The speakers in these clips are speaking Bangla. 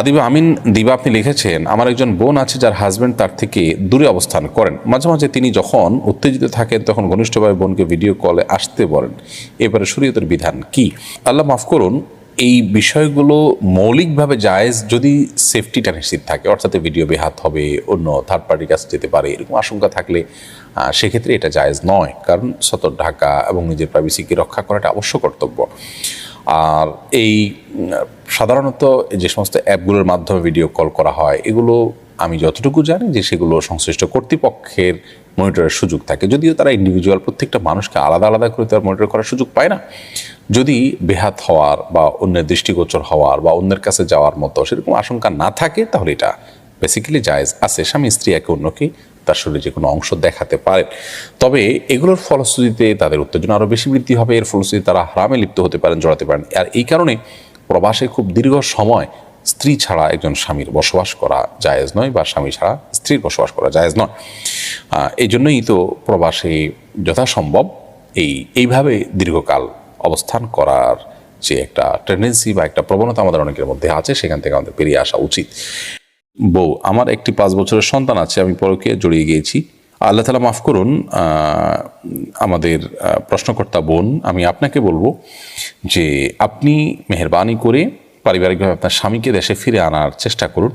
আদিবা আমিন দিবা আপনি লিখেছেন, আমার একজন বোন আছে যার হাজব্যান্ড তার থেকে দূরে অবস্থান করেন। মাঝে মাঝে তিনি যখন উত্তেজিত থাকেন, তখন ঘনিষ্ঠভাবে বোনকে ভিডিও কলে আসতে বলেন। এবারে শরীয়তের বিধান কি? আল্লাহ মাফ করুন, এই বিষয়গুলো মৌলিকভাবে জায়েজ যদি সেফটিটা নিশ্চিত থাকে, অর্থাৎ ভিডিও বেহাত হবে, অন্য থার্ড পার্টির কাছে যেতে পারে, এরকম আশঙ্কা থাকলে সেক্ষেত্রে এটা জায়েজ নয়। কারণ সতর ঢাকা এবং নিজের প্রাইভেসিকে রক্ষা করাটা অবশ্য কর্তব্য। আর এই, সাধারণত যে সমস্ত অ্যাপগুলোর মাধ্যমে ভিডিও কল করা হয়, এগুলো আমি যতটুকু জানি যে সেগুলো সংশ্লিষ্ট কর্তৃপক্ষের মনিটরের সুযোগ থাকে। যদিও তারা ইন্ডিভিজুয়াল প্রত্যেকটা মানুষকে আলাদা আলাদা করে তার মনিটর করার সুযোগ পায় না। যদি বেহাত হওয়ার বা অন্যের দৃষ্টিগোচর হওয়ার বা অন্যের কাছে যাওয়ার মতো সেরকম আশঙ্কা না থাকে, তাহলে এটা বেসিক্যালি জায়েজ আছে। স্বামী স্ত্রী একে অন্যকে তার শরীরে যে কোনো অংশ দেখাতে পারেন। তবে এগুলোর ফলশ্রুতিতে তাদের উত্তেজনা আরও বেশি বৃদ্ধি হবে। এর ফলশ্রুতিতে তারা হারামে লিপ্ত হতে পারেন, জড়াতে পারেন। আর এই কারণে প্রবাসে খুব দীর্ঘ সময় স্ত্রী ছাড়া একজন স্বামীর বসবাস করা জায়েজ নয় বা স্বামী ছাড়া স্ত্রীর বসবাস করা জায়েজ নয়। এই জন্যই তো প্রবাসে যথাসম্ভব এই, এইভাবে দীর্ঘকাল অবস্থান করার যে একটা টেন্ডেন্সি বা একটা প্রবণতা আমাদের অনেকের মধ্যে আছে, সেখান থেকে আমাদের বেরিয়ে আসা উচিত। বউ, আমার একটি পাঁচ বছরের সন্তান আছে, আমি পরকে জড়িয়ে গিয়েছি। আল্লাহ তালা মাফ করুন আমাদের প্রশ্নকর্তা বোন, আমি আপনাকে বলব যে আপনি মেহরবানি করে পারিবারিকভাবে আপনার স্বামীকে দেশে ফিরে আনার চেষ্টা করুন।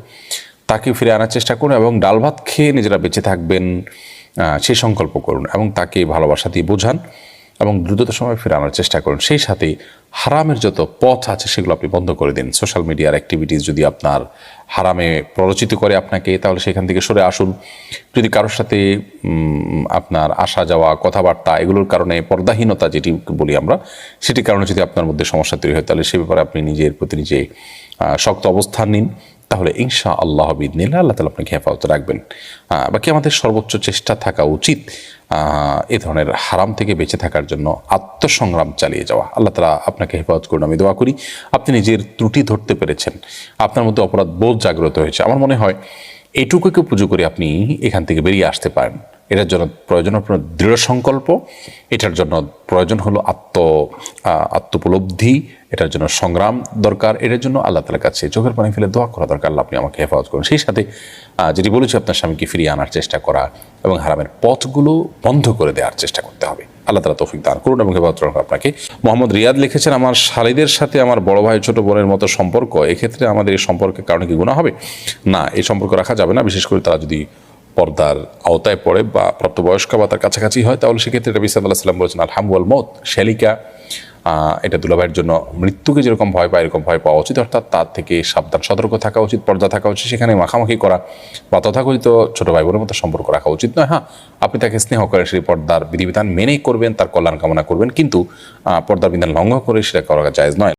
তাকে ফিরে আনার চেষ্টা করুন এবং ডাল ভাত খেয়ে নিজেরা বেঁচে থাকবেন সে সংকল্প করুন এবং তাকে ভালোবাসা দিয়ে বোঝান। এবং দ্রুততার সময় ফিরে আনার চেষ্টা করুন। সেই সাথে হারামের যত পথ আছে, সেগুলো আপনি বন্ধ করে দিন। সোশ্যাল মিডিয়ার অ্যাক্টিভিটিস যদি আপনার হারামে প্ররোচিত করে আপনাকে, তাহলে সেখান থেকে সরে আসুন। যদি কারোর সাথে আপনার আসা যাওয়া, কথাবার্তা এগুলোর কারণে পর্দাহীনতা যেটি বলি আমরা, সেটির কারণে যদি আপনার মধ্যে সমস্যা তৈরি হয়, তাহলে সে ব্যাপারে আপনি নিজের প্রতি নিজে শক্ত অবস্থান নিন। তাহলে ইনশা আল্লাহ বিদিনিল্লা আল্লাহ তালা আপনাকে হেফাজত রাখবেন। বাকি আমাদের সর্বোচ্চ চেষ্টা থাকা উচিত এ ধরনের হারাম থেকে বেঁচে থাকার জন্য আত্মসংগ্রাম চালিয়ে যাওয়া। আল্লাহ তালা আপনাকে হেফাজত করুন, আমি দোয়া করি। আপনি নিজের ত্রুটি ধরতে পেরেছেন, আপনার মধ্যে অপরাধ বোধ জাগ্রত হয়েছে। আমার মনে হয় এটুকুকে পুজো করে আপনি এখান থেকে বেরিয়ে আসতে পারেন। এটার জন্য প্রয়োজন আপনার দৃঢ় সংকল্প, এটার জন্য প্রয়োজন হলো আত্ম আত্মোপলব্ধি, এটার জন্য সংগ্রাম দরকার, এটার জন্য আল্লাহ তালার কাছে চোখের পানি ফেলে দোয়া করা দরকার, আল্লাহ আপনি আমাকে হেফাজত করুন। সেই সাথে যেটি বলেছি, আপনার স্বামীকে ফিরিয়ে আনার চেষ্টা করা এবং হারামের পথগুলো বন্ধ করে দেওয়ার চেষ্টা করতে হবে। আল্লাহ তালা তৌফিক দান করুন এবং হেফাজত রাখুন আপনাকে। মোহাম্মদ রিয়াদ লিখেছেন, আমার শালিদের সাথে আমার বড় ভাই ছোট বোনের মতো সম্পর্ক, এক্ষেত্রে আমাদের এই সম্পর্কের কারণে কি গুণা হবে? না, এই সম্পর্ক রাখা যাবে না, বিশেষ করে তারা যদি পর্দার আওতায় পড়ে বা প্রাপ্তবয়স্ক বা তার কাছাকাছি হয়, তাহলে সেক্ষেত্রে রবি সাল্লাহ সাল্লাম বলেছেন আলহামুল মত শ্যালিকা। এটা দুলাভাইয়ের জন্য মৃত্যুকে যেরকম ভয় পায়, এরকম ভয় পাওয়া উচিত, অর্থাৎ তার থেকে সাবধান, সতর্ক থাকা উচিত, পর্দা থাকা উচিত, সেখানে মাখামাখি করা বা তথাকথিত ছোট ভাই বোনের মতো সম্পর্ক রাখা উচিত নয়। হ্যাঁ আপনি তাকে স্নেহ করে সেই পর্দার বিধিবিধান মেনেই করবেন, তার কল্যাণ কামনা করবেন, কিন্তু পর্দার বিধান লঙ্ঘন করে সেটা করা জায়েজ নয়।